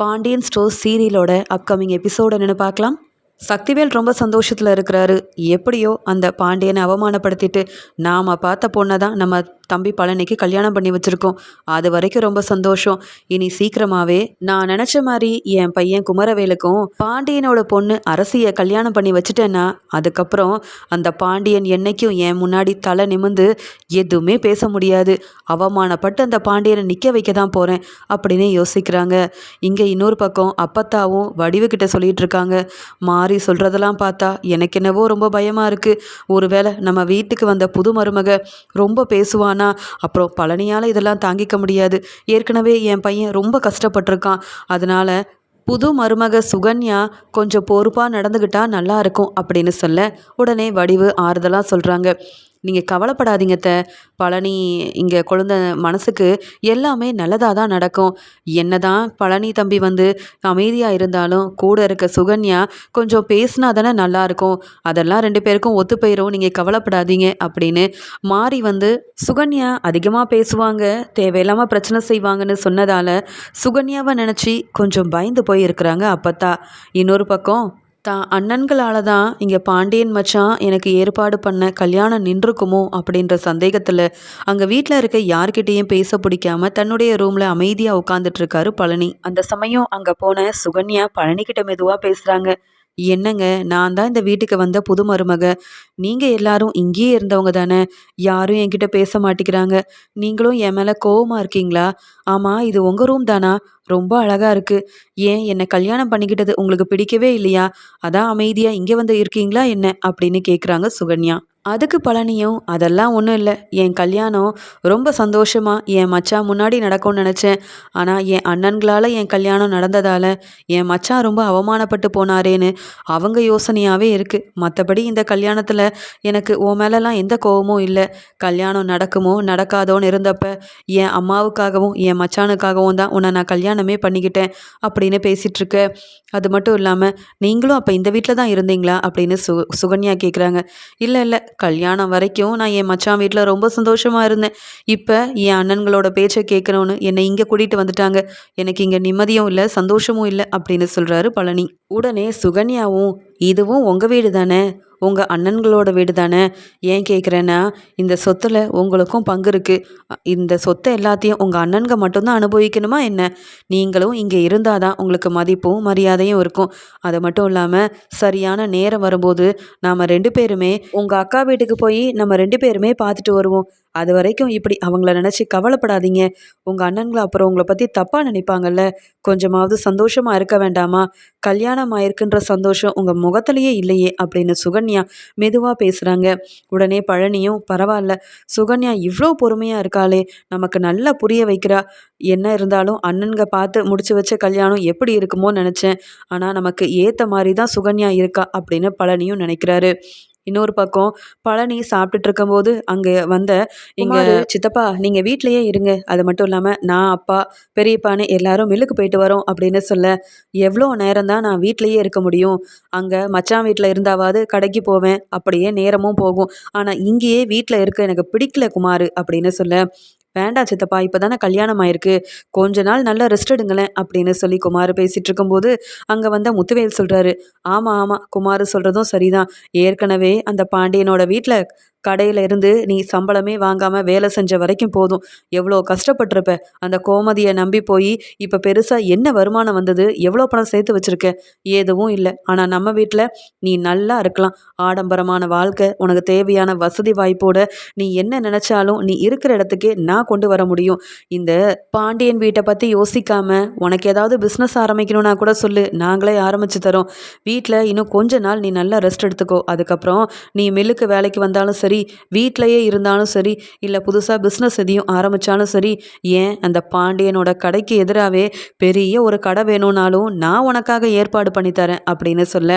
Pandian store சீரியலோட upcoming episode என்னென்னு பார்க்கலாம். சக்திவேல் ரொம்ப சந்தோஷத்தில் இருக்கிறாரு. எப்படியோ அந்த பாண்டியனை அவமானப்படுத்திட்டு நாம் பார்த்த பொண்ணை தான் நம்ம தம்பி பழனிக்கு கல்யாணம் பண்ணி வச்சுருக்கோம். அது வரைக்கும் ரொம்ப சந்தோஷம். இனி சீக்கிரமாகவே நான் நினச்ச மாதிரி என் பையன் குமரவேலுக்கும் பாண்டியனோட பொண்ணு அரசியை கல்யாணம் பண்ணி வச்சுட்டேன்னா அதுக்கப்புறம் அந்த பாண்டியன் என்னைக்கும் என் முன்னாடி தலை நிமிந்து எதுவுமே பேச முடியாது. அவமானப்பட்டு அந்த பாண்டியனை நிற்க வைக்க தான் போகிறேன் அப்படின்னு யோசிக்கிறாங்க. இங்கே இன்னொரு பக்கம் அப்பத்தாவும் வடிவுக்கிட்ட சொல்லிட்டு இருக்காங்க மாறி சொல்கிறதெல்லாம் பார்த்தா எனக்கு என்னவோ ரொம்ப பயமாக இருக்குது ஒருவேளை நம்ம வீட்டுக்கு வந்த புது மருமக ரொம்ப பேசுவான் ஆனால் அப்புறம் பழனியால் இதெல்லாம் தாங்கிக்க முடியாது. ஏற்கனவே என் பையன் ரொம்ப கஷ்டப்பட்டிருக்கான். அதனால் புது மருமக சுகன்யா கொஞ்சம் பொறுப்பாக நடந்துக்கிட்டா நல்லா இருக்கும் அப்படின்னு சொல்ல உடனே வடிவு ஆறுதலாக சொல்கிறாங்க நீங்கள் கவலைப்படாதீங்க த பழனி இங்கே குழந்த மனசுக்கு எல்லாமே நல்லதாக தான் நடக்கும். என்ன தான் பழனி தம்பி வந்து அமைதியாக இருந்தாலும் கூட இருக்க சுகன்யா கொஞ்சம் பேசினா தானே நல்லாயிருக்கும் அதெல்லாம் ரெண்டு பேருக்கும் ஒத்து போயிடும் நீங்கள் கவலைப்படாதீங்க அப்படின்னு மாறி வந்து சுகன்யா அதிகமாக பேசுவாங்க. தேவையில்லாமல் பிரச்சனை செய்வாங்கன்னு சொன்னதால் சுகன்யாவை நினச்சி கொஞ்சம் பயந்து போய் இருக்கிறாங்க அப்பத்தா. இன்னொரு பக்கம் தான் அண்ணன்களால் தான் இங்கே பாண்டியன் மச்சான் எனக்கு ஏற்பாடு பண்ண கல்யாணம் நின்றுக்குமோ? அப்படின்ற சந்தேகத்தில் அங்கே வீட்டில் இருக்க யார்கிட்டேயும் பேச பிடிக்காம தன்னுடைய ரூமில் அமைதியாக உட்காந்துட்ருக்காரு பழனி. அந்த சமயம் அங்கே போன சுகன்யா பழனிக்கிட்ட மெதுவாக பேசுகிறாங்க என்னங்க நான் தான் இந்த வீட்டுக்கு வந்த புது மருமக. நீங்கள் எல்லாரும் இங்கேயே இருந்தவங்க தானே. யாரும் என்கிட்ட பேச மாட்டேங்கிறாங்க. நீங்களும் என் மேலே கோவமாக இருக்கீங்களா? ஆமாம் இது உங்கள் ரூம் தானா? ரொம்ப அழகாக இருக்குது ஏன் என்னை கல்யாணம் பண்ணிக்கிட்டது உங்களுக்கு பிடிக்கவே இல்லையா? அதான் அமைதியாக இங்கே வந்து இருக்கீங்களா என்ன? அப்படின்னு கேட்குறாங்க சுகன்யா. அதுக்கு பழனியும் அதெல்லாம் ஒன்றும் இல்லை. என் கல்யாணம் ரொம்ப சந்தோஷமாக என் மச்சான் முன்னாடி நடக்கும்னு நினச்சேன். ஆனால் என் அண்ணன்களால் என் கல்யாணம் நடந்ததால் என் மச்சான் ரொம்ப அவமானப்பட்டு போனாரேன்னு அவங்க யோசனையாகவே இருக்குது மற்றபடி இந்த கல்யாணத்தில் எனக்கு உன் மேலெலாம் எந்த கோபமும் இல்லை. கல்யாணம் நடக்குமோ நடக்காதோன்னு இருந்தப்ப என் அம்மாவுக்காகவும் என் மச்சானுக்காகவும் தான் உன்னை நான் கல்யாணமே பண்ணிக்கிட்டேன் அப்படின்னு பேசிகிட்ருக்க அது மட்டும் இல்லாமல் நீங்களும் அப்போ இந்த வீட்டில் தான் இருந்தீங்களா? அப்படின்னு சு சுகன்யா கேட்குறாங்க இல்லை இல்லை. கல்யாணம் வரைக்கும் நான் என் மச்சான் வீட்டில் ரொம்ப சந்தோஷமாக இருந்தேன். இப்போ என் அண்ணன்களோட பேச்சை கேட்கணும்னு என்னை இங்கே கூட்டிகிட்டு வந்துட்டாங்க. எனக்கு இங்கே நிம்மதியும் இல்லை சந்தோஷமும் இல்லை அப்படின்னு சொல்கிறாரு பழனி. உடனே சுகன்யாவும் இதுவும் உங்கள் வீடு தானே? உங்கள் அண்ணன்களோட வீடு தானே? ஏன் கேட்குறேன்னா இந்த சொத்தில் உங்களுக்கும் பங்கு இருக்குது இந்த சொத்தை எல்லாத்தையும் உங்கள் அண்ணன்க மட்டும்தான் அனுபவிக்கணுமா என்ன? நீங்களும் இங்கே இருந்தால் தான் உங்களுக்கு மதிப்பும் மரியாதையும் இருக்கும். அது மட்டும் இல்லாமல் சரியான நேரம் வரும்போது நாம் ரெண்டு பேருமே உங்கள் அக்கா வீட்டுக்கு போய் நம்ம ரெண்டு பேருமே பார்த்துட்டு வருவோம். அது வரைக்கும் இப்படி அவங்கள நினச்சி கவலைப்படாதீங்க. உங்கள் அண்ணன்களை அப்புறம் உங்களை பற்றி தப்பாக நினைப்பாங்கல்ல? கொஞ்சமாவது சந்தோஷமாக இருக்க வேண்டாமா? கல்யாணம் ஆயிருக்குன்ற சந்தோஷம் உங்கள் முகத்திலேயே இல்லையே அப்படின்னு சுகன்யா மெதுவாக பேசுகிறாங்க உடனே பழனியும் பரவாயில்ல. சுகன்யா இவ்வளோ பொறுமையாக இருக்காளே. நமக்கு நல்லா புரிய வைக்கிறா. என்ன இருந்தாலும் அண்ணன்க பார்த்து முடிச்சு வச்ச கல்யாணம் எப்படி இருக்குமோ நினச்சேன். ஆனால் நமக்கு ஏற்ற மாதிரி தான் சுகன்யா இருக்கா? அப்படின்னு பழனியும் நினைக்கிறாரு. இன்னொரு பக்கம் பழனி சாப்பிட்டுட்டு இருக்கும்போது அங்கே வந்த இங்கே சித்தப்பா நீங்கள் வீட்லேயே இருங்க. அது மட்டும் இல்லாமல் நான் அப்பா பெரியப்பான்னு எல்லாரும் மில்லுக்கு போயிட்டு வரோம் அப்படின்னு சொல்ல எவ்வளோ நேரம் தான் நான் வீட்லேயே இருக்க முடியும்? அங்கே மச்சான் வீட்டில் இருந்தாவது கடைக்கு போவேன். அப்படியே நேரமும் போகும். ஆனால் இங்கேயே வீட்டில் இருக்க எனக்கு பிடிக்கல குமார் அப்படின்னு சொல்ல வேண்டாம் சித்தப்பா இப்போ தானே கல்யாணம் ஆயிருக்கு. கொஞ்ச நாள் நல்லா ரெஸ்ட் எடுங்களேன் அப்படின்னு சொல்லி குமார் பேசிகிட்டு இருக்கும்போது அங்கே வந்த முத்துவேல் சொல்கிறாரு ஆமாம் ஆமாம் குமார் சொல்கிறதும் சரிதான். ஏற்கனவே அந்த பாண்டியனோட வீட்டில் கடையில் இருந்து நீ சம்பளமே வாங்காமல் வேலை செஞ்ச வரைக்கும் போதும். எவ்வளோ கஷ்டப்பட்டிருப்ப. அந்த கோமதியை நம்பி போய் இப்போ பெருசாக என்ன வருமானம் வந்தது? எவ்வளோ பணம் சேர்த்து வச்சுருக்க? எதுவும் இல்லை. ஆனால் நம்ம வீட்டில் நீ நல்லா இருக்கலாம். ஆடம்பரமான வாழ்க்கை உனக்கு தேவையான வசதி வாய்ப்போட நீ என்ன நினச்சாலும் நீ இருக்கிற இடத்துக்கே நான் கொண்டு வர முடியும். இந்த பாண்டியன் வீட்டை பற்றி யோசிக்காம உனக்கு ஏதாவது பிஸ்னஸ் ஆரம்பிக்கணும்னா கூட சொல்லு. நாங்களே ஆரம்பித்து தரோம். வீட்டில் இன்னும் கொஞ்ச நாள் நீ நல்லா ரெஸ்ட் எடுத்துக்கோ. அதுக்கப்புறம் நீ மில்லுக்கு வேலைக்கு வந்தாலும் சரி சரி வீட்டிலையே இருந்தாலும் சரி இல்லை புதுசாக பிஸ்னஸ் எதையும் ஆரம்பித்தாலும் சரி ஏன் அந்த பாண்டியனோட கடைக்கு எதிராகவே பெரிய ஒரு கடை வேணும்னாலும் நான் உனக்காக ஏற்பாடு பண்ணித்தரேன் அப்படின்னு சொல்ல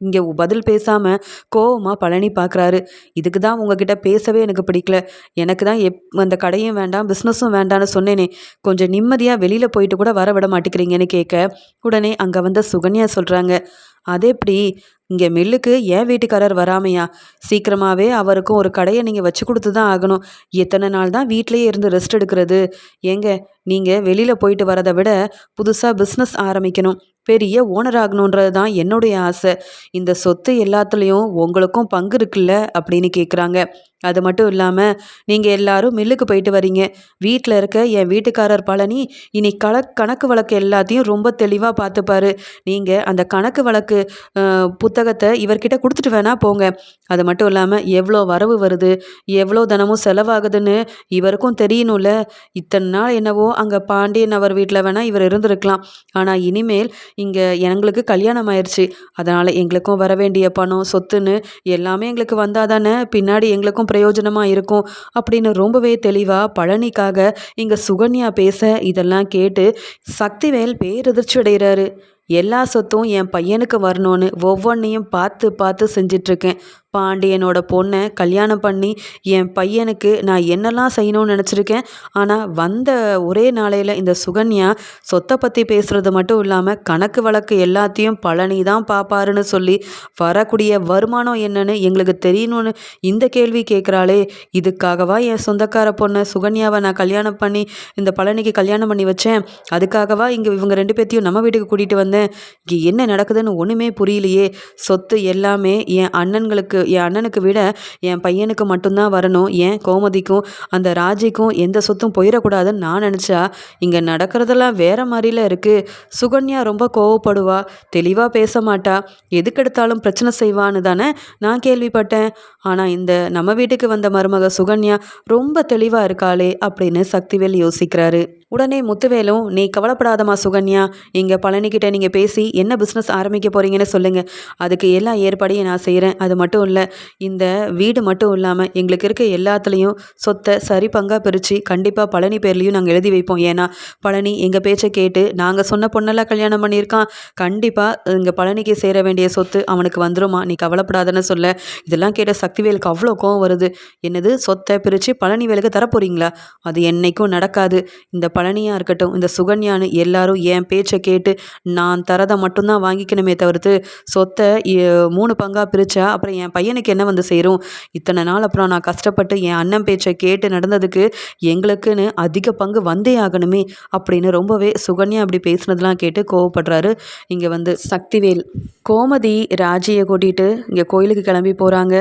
இங்கே பதில் பேசாமல் கோவமாக பழனி பார்க்குறாரு. இதுக்கு தான் உங்ககிட்ட பேசவே எனக்கு பிடிக்கல. எனக்கு தான் எப் அந்த கடையும் வேண்டாம் பிஸ்னஸும் வேண்டாம்னு சொன்னேனே. கொஞ்சம் நிம்மதியாக வெளியில் போயிட்டு கூட வர விட மாட்டேங்கிறீங்கன்னு கேட்க உடனே அங்கே வந்த சுகன்யா சொல்கிறாங்க அது எப்படி இங்கே மில்லுக்கு ஏன் வீட்டுக்காரர் வராமையா? சீக்கிரமாகவே அவருக்கும் ஒரு கடையை நீங்கள் வச்சு கொடுத்து தான் ஆகணும். எத்தனை நாள் தான் வீட்டிலேயே இருந்து ரெஸ்ட் எடுக்கிறது? ஏங்க நீங்கள் வெளியில் போயிட்டு வரதை விட புதுசாக பிஸ்னஸ் ஆரம்பிக்கணும். பெரிய ஓனர் ஆகணுன்றது தான் என்னுடைய ஆசை. இந்த சொத்து எல்லாத்துலேயும் உங்களுக்கும் பங்கு இருக்குல்ல? அப்படின்னு கேட்குறாங்க அது மட்டும் இல்லாமல் நீங்கள் எல்லாரும் மில்லுக்கு போயிட்டு வரீங்க. வீட்டில் இருக்க என் வீட்டுக்காரர் பழனி இனி கல கணக்கு வழக்கு எல்லாத்தையும் ரொம்ப தெளிவாக பார்த்துப்பாரு நீங்கள் அந்த கணக்கு வழக்கு புத்தகத்தை இவர்கிட்ட கொடுத்துட்டு வேணா போங்க. அது மட்டும் இல்லாமல் எவ்வளோ வரவு வருது? எவ்வளோ தினமும் செலவாகுதுன்னு இவருக்கும் தெரியணும்ல? இத்தனை நாள் என்னவோ அங்கே பாண்டியன் அவர் வீட்டில் வேணால் இவர் இருந்திருக்கலாம். ஆனால் இனிமேல் இங்கே எங்களுக்கு கல்யாணம் ஆயிடுச்சு அதனால் எங்களுக்கும் வர வேண்டிய பணம் சொத்துன்னு எல்லாமே எங்களுக்கு வந்தால் தானே? பின்னாடி எங்களுக்கும் பிரயோஜனமாக இருக்கும். அப்படின்னு ரொம்பவே தெளிவாக பழனிக்காக இங்கே சுகன்யா பேச இதெல்லாம் கேட்டு சக்திவேல் பேரெதிர்ச்சி அடைகிறாரு எல்லா சொத்தும் என் பையனுக்கு வரணும்னு ஒவ்வொன்றையும் பார்த்து பார்த்து செஞ்சிட்ருக்கேன். பாண்டியனோட பொண்ணை கல்யாணம் பண்ணி என் பையனுக்கு நான் என்னெல்லாம் செய்யணும்னு நினச்சிருக்கேன். ஆனால் வந்த ஒரே நாளையில் இந்த சுகன்யா சொத்தை பற்றி பேசுகிறது மட்டும் இல்லாமல் கணக்கு வழக்கு எல்லாத்தையும் பழனி தான் பார்ப்பாருன்னு சொல்லி வரக்கூடிய வருமானம் என்னன்னு எங்களுக்கு தெரியணும்னு இந்த கேள்வி கேட்குறாளே இதுக்காகவா என் சொந்தக்கார பொண்ணை சுகன்யாவை நான் கல்யாணம் பண்ணி இந்த பழனிக்கு கல்யாணம் பண்ணி வச்சேன். அதுக்காகவா இங்கே இவங்க ரெண்டு பேர்த்தையும் நம்ம வீட்டுக்கு கூட்டிகிட்டு வந்தேன். இங்கே என்ன நடக்குதுன்னு ஒன்றுமே புரியலையே. சொத்து எல்லாமே என் அண்ணன்களுக்கு என் அண்ணனுக்கு விட என் பையனுக்கு மட்டும்தான் வரணும். ஏன் கோமதிக்கும் அந்த ராஜிக்கும் எந்த சொத்தும் போயிடக்கூடாதுன்னு நான் நினச்சா இங்கே நடக்கிறதெல்லாம் வேற மாதிரில இருக்குது சுகன்யா ரொம்ப கோவப்படுவா. தெளிவாக பேச மாட்டா. எதுக்கெடுத்தாலும் பிரச்சனை செய்வான்னு தானே நான் கேள்விப்பட்டேன். ஆனால் இந்த நம்ம வீட்டுக்கு வந்த மருமக சுகன்யா ரொம்ப தெளிவாக இருக்காளே அப்படின்னு சக்திவேல் யோசிக்கிறாரு. உடனே முத்துவேலும் நீ கவலைப்படாதம்மா சுகன்யா. இங்கே பழனிக்கிட்ட நீங்கள் பேசி என்ன பிஸ்னஸ் ஆரம்பிக்க போகிறீங்கன்னு சொல்லுங்கள் அதுக்கு எல்லா ஏற்பாடையும் நான் செய்கிறேன் அது மட்டும் இல்லை இந்த வீடு மட்டும் இல்லாமல் எங்களுக்கு இருக்க எல்லாத்துலேயும் சொத்தை சரி பங்காக பிரித்து கண்டிப்பாக பழனி பேர்லேயும் நாங்கள் எழுதி வைப்போம். ஏன்னா பழனி எங்கள் பேச்சை கேட்டு நாங்கள் சொன்ன பொண்ணெல்லாம் கல்யாணம் பண்ணியிருக்கான். கண்டிப்பாக இங்கே பழனிக்கு சேர வேண்டிய சொத்து அவனுக்கு வந்துருமா. நீ கவலைப்படாதன்னு சொல்ல. இதெல்லாம் கேட்ட சக்திவேலுக்கு அவ்வளோ கோவம் வருது. என்னது சொத்தை பிரித்து பழனி வேலுக்கு தரப்போகிறீங்களா அது என்றைக்கும் நடக்காது. இந்த பழனியாக இருக்கட்டும் இந்த சுகன்யான்னு எல்லாரும் என் பேச்சை கேட்டு நான் தரதை மட்டும்தான் வாங்கிக்கணுமே தவிர்த்து சொத்தை மூணு பங்காக பிரித்தா அப்புறம் என் பையனுக்கு என்ன வந்து சேரும்? இத்தனை நாள் அப்புறம் நான் கஷ்டப்பட்டு என் அண்ணன் பேச்சை கேட்டு நடந்ததுக்கு எங்களுக்குன்னு அதிக பங்கு வந்தே ஆகணுமே அப்படின்னு ரொம்பவே சுகன்யா அப்படி பேசுனதெல்லாம் கேட்டு கோவப்படுறாரு. இங்கே வந்து சக்திவேல். கோமதி ராஜியை கூட்டிகிட்டு இங்கே கோயிலுக்கு கிளம்பி போகிறாங்க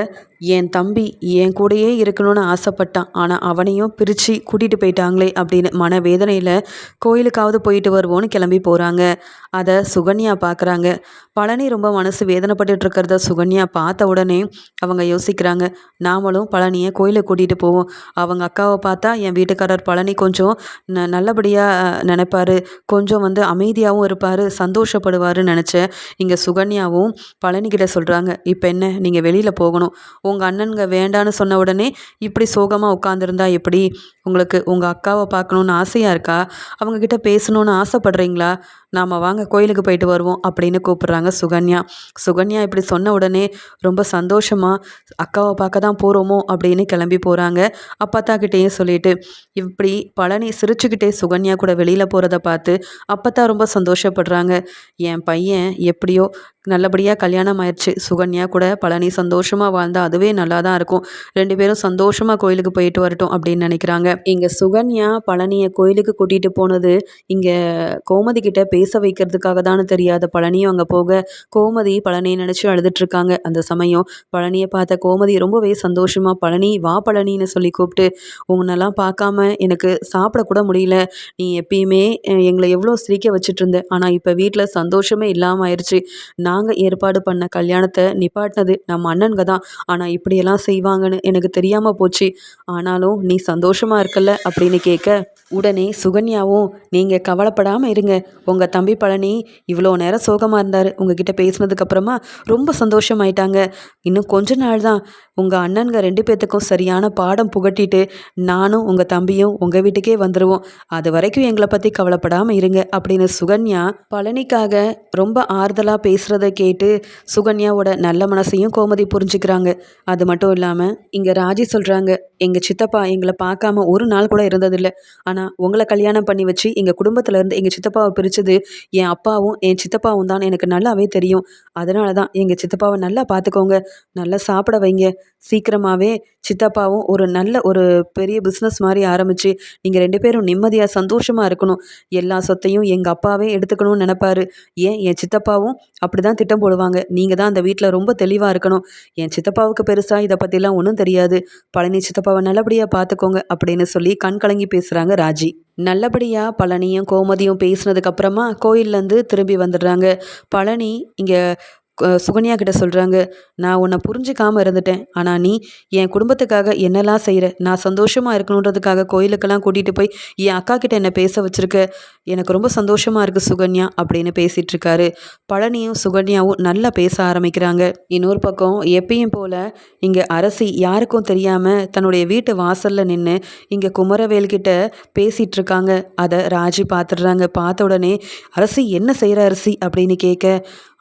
என் தம்பி என் கூடயே இருக்கணும்னு ஆசைப்பட்டான். ஆனால் அவனையும் பிரித்து கூட்டிகிட்டு போயிட்டாங்களே அப்படின்னு மன வேதனையில் கோயிலுக்காவது போயிட்டு வருவோன்னு கிளம்பி போகிறாங்க அதை சுகன்யா பார்க்குறாங்க பழனி ரொம்ப மனசு வேதனைப்பட்டுட்டு இருக்கிறத சுகன்யா பார்த்த உடனே அவங்க யோசிக்கிறாங்க. நாமளும் பழனியை கோயிலுக்கு கூட்டிகிட்டு போவோம். அவங்க அக்காவை பார்த்தா என் வீட்டுக்காரர் பழனி கொஞ்சம் ந நல்லபடியாக நினைப்பாரு. கொஞ்சம் வந்து அமைதியாகவும் இருப்பார் சந்தோஷப்படுவார்னு நினச்சேன். இங்கே சுகன்யா சுகன்யாவும் பழனிக்கிட்ட சொல்கிறாங்க இப்போ என்ன? நீங்கள் வெளியில் போகணும். உங்கள் அண்ணனுங்க வேண்டான்னு சொன்ன உடனே இப்படி சோகமாக உட்காந்துருந்தா எப்படி? உங்களுக்கு உங்கள் அக்காவை பார்க்கணுன்னு ஆசையாக இருக்கா? அவங்கக்கிட்ட பேசணுன்னு ஆசைப்படுறீங்களா? நாம் வாங்க கோயிலுக்கு போயிட்டு வருவோம் அப்படின்னு கூப்பிட்றாங்க சுகன்யா. சுகன்யா இப்படி சொன்ன உடனே ரொம்ப சந்தோஷமாக அக்காவை பார்க்க தான் போகிறோமோ அப்படின்னு கிளம்பி போகிறாங்க அப்பத்தாக்கிட்டேயும் சொல்லிட்டு இப்படி பழனி சிரிச்சுக்கிட்டே சுகன்யா கூட வெளியில் போகிறத பார்த்து அப்பத்தா ரொம்ப சந்தோஷப்படுறாங்க. என் பையன் எப்படியோ நல்லபடியாக கல்யாணம் ஆயிடுச்சு சுகன்யா கூட பழனி சந்தோஷமாக வாழ்ந்தால் அதுவே நல்லா தான் இருக்கும். ரெண்டு பேரும் சந்தோஷமாக கோயிலுக்கு போயிட்டு வரட்டும் அப்படின்னு நினைக்கிறாங்க. இங்கே சுகன்யா பழனியை கோயிலுக்கு கூட்டிகிட்டு போனது இங்கே கோமதி கிட்ட பேச வைக்கிறதுக்காக தானே தெரியாத பழனியும் அங்கே போக கோமதி பழனியை நினச்சி அழுதுட்ருக்காங்க அந்த சமயம் பழனியை பார்த்த கோமதி ரொம்பவே சந்தோஷமாக பழனி வா பழனின்னு சொல்லி கூப்பிட்டு உன்னெல்லாம் பார்க்காம எனக்கு சாப்பிடக்கூட முடியல. நீ எப்பயுமே எங்களை எவ்வளோ சிரிக்க வச்சுட்டு இருந்த. ஆனால் இப்போ வீட்டில் சந்தோஷமே இல்லாமல் ஆயிடுச்சு நாங்கள் ஏற்பாடு பண்ண கல்யாணத்தை நிப்பாட்டினது நம்ம அண்ணனுங்க தான் ஆனால் இப்படியெல்லாம் செய்வாங்கன்னு எனக்கு தெரியாமல் போச்சு. ஆனாலும் நீ சந்தோஷமாக இருக்குல்ல அப்படின்னு கேட்க உடனே சுகன்யாவும் நீங்கள் கவலைப்படாமல் இருங்க. உங்கள் தம்பி பழனி இவ்வளோ நேரம் சோகமாக இருந்தார். உங்ககிட்ட பேசினதுக்கப்புறமா ரொம்ப சந்தோஷமாயிட்டாங்க. இன்னும் கொஞ்ச நாள் தான். உங்கள் அண்ணனுங்க ரெண்டு பேர்த்துக்கும் சரியான பாடம் புகட்டிட்டு நானும் உங்கள் தம்பியும் உங்கள் வீட்டுக்கே வந்துடுவோம் அது வரைக்கும் எங்களை பற்றி கவலைப்படாமல் இருங்க அப்படின்னு சுகன்யா பழனிக்காக ரொம்ப ஆறுதலாக பேசுகிறத கேட்டு சுகன்யாவோட நல்ல மனசையும் கோமதி புரிஞ்சுக்கிறாங்க. அது மட்டும் இல்லாமல் இங்கே ராஜி சொல்கிறாங்க எங்கள் சித்தப்பா எங்களை பார்க்காம ஒரு நாள் கூட இருந்ததில்லை. ஆனால் உங்களை கல்யாணம் பண்ணி வச்சு எங்கள் குடும்பத்துலேருந்து எங்கள் சித்தப்பாவை பிரித்தது என் அப்பாவும் என் சித்தப்பாவும் தான் எனக்கு நல்லாவே தெரியும். அதனால தான் எங்கள் சித்தப்பாவை நல்லா பார்த்துக்கோங்க நல்லா சாப்பிட வைங்க. சீக்கிரமாகவே சித்தப்பாவும் ஒரு நல்ல ஒரு பெரிய பிஸ்னஸ் மாதிரி ஆரம்பித்து நீங்கள் ரெண்டு பேரும் நிம்மதியாக சந்தோஷமாக இருக்கணும். எல்லா சொத்தையும் எங்கள் அப்பாவே எடுத்துக்கணும்னு நினப்பாரு. ஏன்? என் சித்தப்பாவும் அப்படி தான் திட்டம் போடுவாங்க. நீங்கள் தான் அந்த வீட்டில் ரொம்ப தெளிவாக இருக்கணும். என் சித்தப்பாவுக்கு பெருசாக இதை பற்றிலாம் ஒன்றும் தெரியாது. பழனி சித்தப்பாவை நல்லபடியாக பார்த்துக்கோங்க அப்படின்னு சொல்லி கண் கலங்கி பேசுகிறாங்க ராஜி. நல்லபடியாக பழனியும் கோமதியும் பேசினதுக்கப்புறமா கோயில்லேருந்து திரும்பி வந்துடுறாங்க. பழனி இங்கே சுகன்யா கிட்ட சொல்கிறாங்க நான் உன்னை புரிஞ்சிக்காமல் இருந்துட்டேன். ஆனால் நீ என் குடும்பத்துக்காக என்னெல்லாம் செய்கிற நான் சந்தோஷமாக இருக்கணுன்றதுக்காக கோயிலுக்கெல்லாம் கூட்டிகிட்டு போய் என் அக்கா கிட்ட என்னை பேச வச்சுருக்க? எனக்கு ரொம்ப சந்தோஷமாக இருக்குது சுகன்யா அப்படின்னு பேசிகிட்ருக்காரு பழனியும் சுகன்யாவும் நல்லா பேச ஆரம்பிக்கிறாங்க. இன்னொரு பக்கம் எப்பயும் போல் இங்கே அரசி யாருக்கும் தெரியாமல் தன்னுடைய வீட்டு வாசலில் நின்று இங்கே குமரவேல்கிட்ட பேசிகிட்டு இருக்காங்க. அதை ராஜி பார்த்துடுறாங்க பார்த்த உடனே அரசி என்ன செய்கிற அரசி? அப்படின்னு கேட்க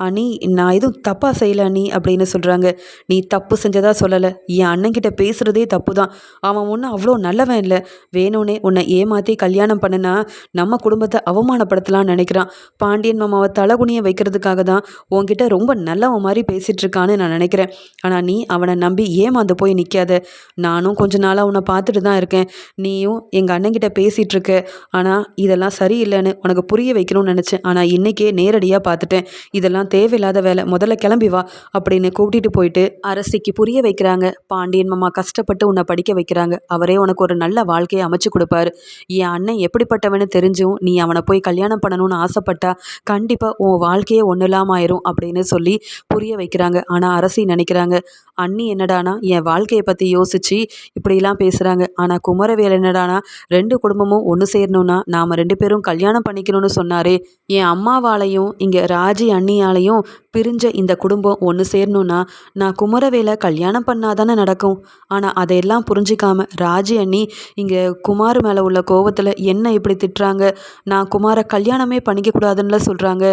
அனி நான் எதுவும் தப்பாக செய்யலை நீ? அப்படின்னு சொல்கிறாங்க நீ தப்பு செஞ்சதா சொல்லலை. என் அண்ணன்கிட்ட பேசுகிறதே தப்பு தான் அவன் ஒன்றும் அவ்வளோ நல்லவன் இல்லை. வேணும்னே உன்னை ஏமாற்றி கல்யாணம் பண்ணுனா நம்ம குடும்பத்தை அவமானப்படுத்தலாம்னு நினைக்கிறான். பாண்டியன் மாமாவை தலகுனியை வைக்கிறதுக்காக தான் உன்கிட்ட ரொம்ப நல்லவன் மாதிரி பேசிகிட்டு இருக்கான்னு நான் நினைக்கிறேன். ஆனால் நீ அவனை நம்பி ஏமாந்து போய் நிற்காத நானும் கொஞ்ச நாளாக உன்னை பார்த்துட்டு தான் இருக்கேன். நீயும் எங்கள் அண்ணன்கிட்ட பேசிகிட்டு இருக்க ஆனால் இதெல்லாம் சரியில்லைன்னு உனக்கு புரிய வைக்கணும்னு நினச்சேன். ஆனால் இன்றைக்கே நேரடியாக பார்த்துட்டேன். இதெல்லாம் தேவையில்லாத வேலை. முதல்ல கிளம்பி வா அப்படின்னு கூட்டிகிட்டு போயிட்டு அரசிக்கு புரிய வைக்கிறாங்க. பாண்டியன் மாமா கஷ்டப்பட்டு உன்னை படிக்க வைக்கிறாங்க. அவரே உனக்கு ஒரு நல்ல வாழ்க்கையை அமைச்சு கொடுப்பாரு. என் அண்ணன் எப்படிப்பட்டவனு தெரிஞ்சும் நீ அவனை போய் கல்யாணம் பண்ணணும்னு ஆசைப்பட்டா கண்டிப்பாக உன் வாழ்க்கையே ஒன்றும் இல்லாமல் ஆயிரும் அப்படின்னு சொல்லி புரிய வைக்கிறாங்க. ஆனால் அரசி நினைக்கிறாங்க அண்ணி என்னடானா என் வாழ்க்கையை பற்றி யோசித்து இப்படிலாம் பேசுகிறாங்க ஆனால் குமரவேல் என்னடானா ரெண்டு குடும்பமும் ஒன்று சேரணும்னா நாம் ரெண்டு பேரும் கல்யாணம் பண்ணிக்கணும்னு சொன்னாரே. என் அம்மாவாலையும் இங்கே ராஜி அண்ணியாலையும் பிரிஞ்ச இந்த குடும்பம் ஒன்று சேரணும்னா நான் குமரவேலை கல்யாணம் பண்ணாதானே நடக்கும். ஆனால் அதையெல்லாம் புரிஞ்சிக்காம ராஜி அண்ணி இங்கே குமார் மேலே உள்ள கோவத்தில் என்ன இப்படி திட்டுறாங்க? நான் குமாரை கல்யாணமே பண்ணிக்கக்கூடாதுன்னு சொல்கிறாங்க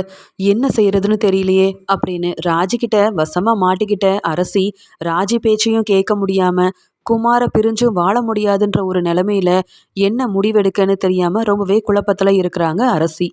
என்ன செய்கிறதுன்னு தெரியலையே அப்படின்னு ராஜிக்கிட்ட வசமாக மாட்டிக்கிட்ட அரசி ராஜி பேச்சையும் கேட்க முடியாமல் குமாரை பிரிஞ்சும் வாழ முடியாதுன்ற ஒரு நிலமையில என்ன முடிவெடுக்கன்னு தெரியாமல் ரொம்பவே குழப்பத்தில் இருக்கிறாங்க அரசி.